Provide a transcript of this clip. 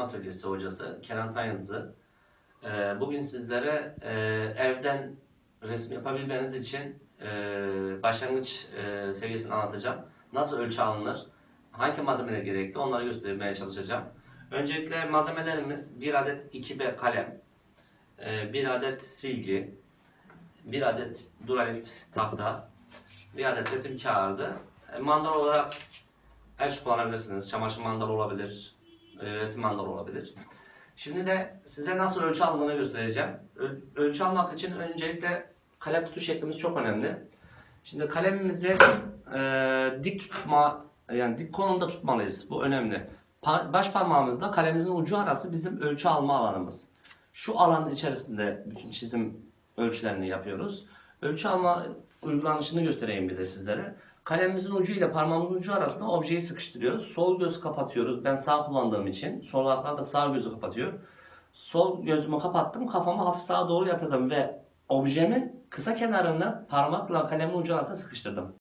Atölyesi hocası Kenan Tanyıldız'ı. Ee, bugün sizlere e, evden resim yapabilmeniz için e, başlangıç e, seviyesini anlatacağım. Nasıl ölçü alınır, hangi malzemeler gerekli onları göstermeye çalışacağım. Öncelikle malzemelerimiz bir adet 2B kalem, bir adet silgi, bir adet duralit tahta, bir adet resim kağıdı. Mandal olarak el kullanabilirsiniz. Çamaşır mandalı olabilir, e, resim mandalı olabilir. Şimdi de size nasıl ölçü alındığını göstereceğim. Öl- ölçü almak için öncelikle kalem tutuş şeklimiz çok önemli. Şimdi kalemimizi e, dik tutma, yani dik konumda tutmalıyız. Bu önemli. Pa- baş parmağımızla kalemimizin ucu arası bizim ölçü alma alanımız. Şu alanın içerisinde bütün çizim ölçülerini yapıyoruz. Ölçü alma uygulanışını göstereyim bir de sizlere. Kalemimizin ucu ile parmağımızın ucu arasında objeyi sıkıştırıyoruz. Sol göz kapatıyoruz. Ben sağ kullandığım için. Sol ayaklar da sağ gözü kapatıyor. Sol gözümü kapattım. Kafamı hafif sağa doğru yatırdım ve objemin kısa kenarını parmakla kalemin ucu arasına sıkıştırdım.